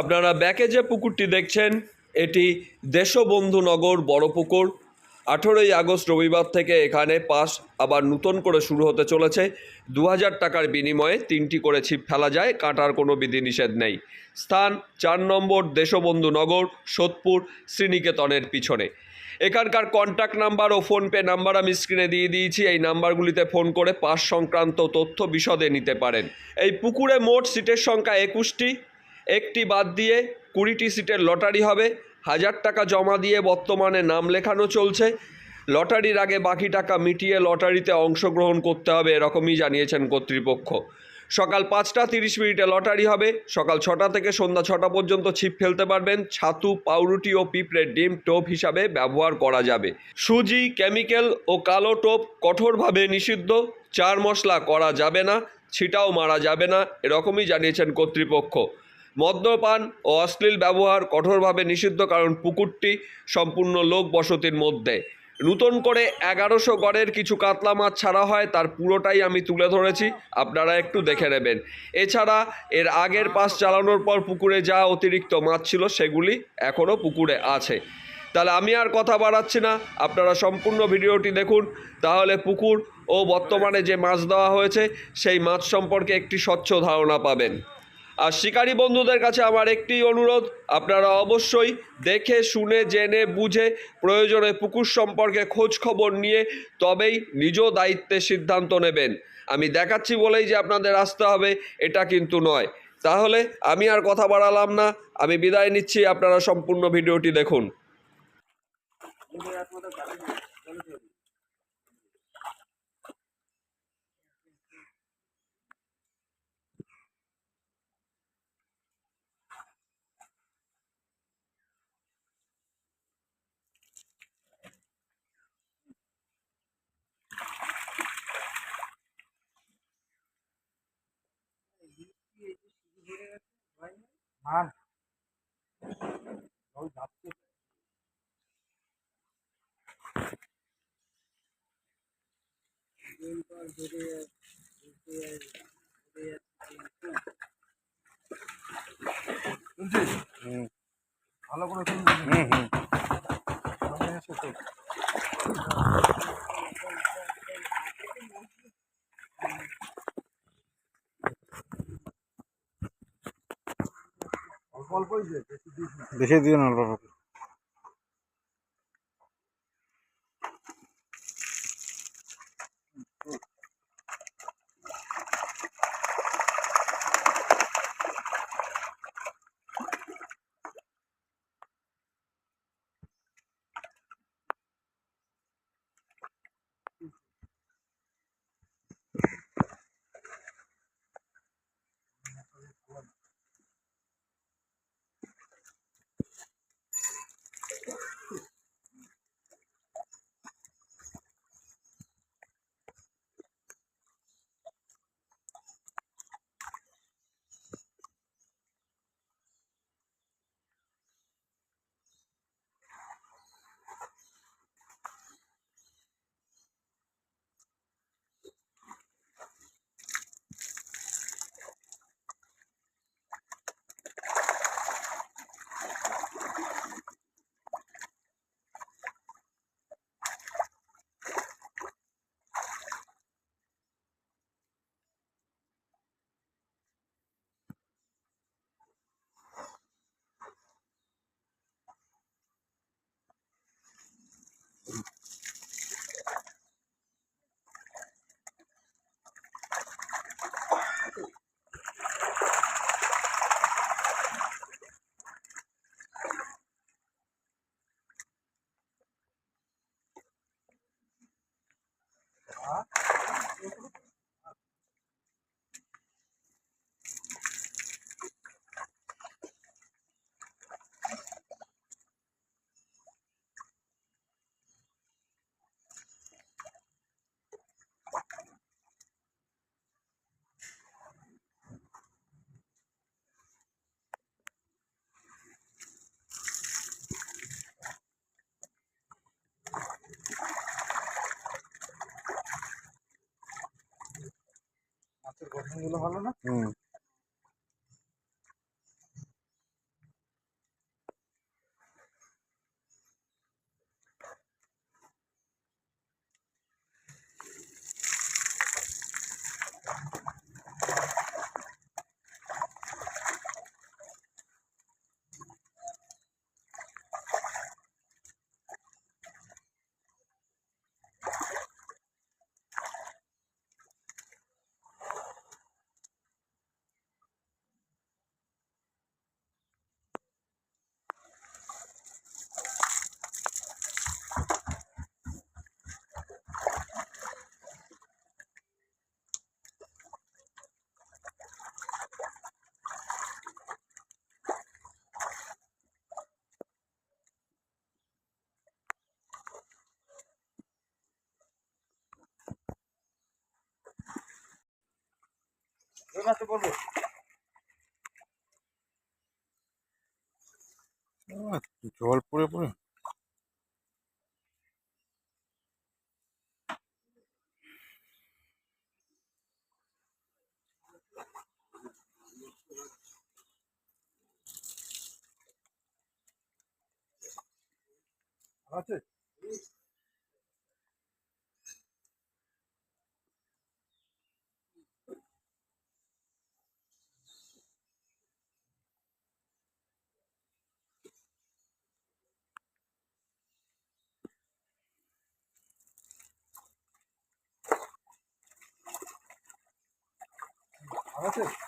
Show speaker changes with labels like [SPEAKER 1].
[SPEAKER 1] আপনারা ব্যাকে যে পুকুরটি দেখছেন, এটি দেশবন্ধু নগর বড় পুকুর। আঠেরোই আগস্ট রবিবার থেকে এখানে পাস আবার নতুন করে শুরু হতে চলেছে। দু হাজার টাকার বিনিময়ে তিনটি করে ছিপ ফেলা যায়, কাটার কোনো বিধিনিষেধ নেই। স্থান চার নম্বর দেশবন্ধু নগর, সোদপুর, শ্রীনিকেতনের পিছনে। এখানকার কন্ট্যাক্ট নাম্বার ও ফোনপে নাম্বার আমি স্ক্রিনে দিয়ে দিয়েছি। এই নাম্বারগুলিতে ফোন করে পাস সংক্রান্ত তথ্য বিশদে নিতে পারেন। এই পুকুরে মোট সিটের সংখ্যা একুশটি। একটি বাদ দিয়ে কুড়িটি সিটের লটারি হবে। হাজার টাকা জমা দিয়ে বর্তমানে নাম লেখানো চলছে। লটারির আগে বাকি টাকা মিটিয়ে লটারিতে অংশগ্রহণ করতে হবে এরকমই জানিয়েছেন কর্তৃপক্ষ। সকাল পাঁচটা তিরিশ মিনিটে লটারি হবে। সকাল ছটা থেকে সন্ধ্যা ছটা পর্যন্ত ছিপ ফেলতে পারবেন। ছাতু, পাউরুটি ও পিঁপড়ের ডিম টোপ হিসাবে ব্যবহার করা যাবে। সুজি, কেমিক্যাল ও কালো টোপ কঠোরভাবে নিষিদ্ধ। চার মশলা করা যাবে না, ছিটাও মারা যাবে না, এরকমই জানিয়েছেন কর্তৃপক্ষ। মদ্যপান ও অশ্লীল ব্যবহার কঠোরভাবে নিষিদ্ধ কারণ পুকুরটি সম্পূর্ণ লোক বসতির মধ্যে। নূতন করে এগারোশো গড়ের কিছু কাতলা মাছ ছাড়া হয়, তার পুরোটাই আমি তুলে ধরেছি, আপনারা একটু দেখে নেবেন। এছাড়া এর আগের পাশ চালানোর পর পুকুরে যা অতিরিক্ত মাছ ছিল, সেগুলি এখনও পুকুরে আছে। তাহলে আমি আর কথা বাড়াচ্ছি না, আপনারা সম্পূর্ণ ভিডিওটি দেখুন। তাহলে পুকুর ও বর্তমানে যে মাছ দেওয়া হয়েছে, সেই মাছ সম্পর্কে একটি স্বচ্ছ ধারণা পাবেন। আর শিকারী বন্ধুদের কাছে আমার একটি অনুরোধ, আপনারা অবশ্যই দেখে, শুনে, জেনে, বুঝে প্রয়োজনে পুকুর সম্পর্কে খোঁজ খবর নিয়ে তবেই নিজ দায়িত্বে সিদ্ধান্ত নেবেন। আমি দেখাচ্ছি বলেই যে আপনাদের আসতে হবে, এটা কিন্তু নয়। তাহলে আমি আর কথা বাড়ালাম না, আমি বিদায় নিচ্ছি, আপনারা সম্পূর্ণ ভিডিওটি দেখুন।
[SPEAKER 2] ভালো করে হুম হুম। অল্প অল্পই দে বেশি দিস না
[SPEAKER 3] বেশি দিও না অল্প
[SPEAKER 2] মাছের ভালো না?
[SPEAKER 3] হুম।
[SPEAKER 2] আস্তে আস্তে
[SPEAKER 3] জল পড়ে পড়ে।
[SPEAKER 2] আছে? আছে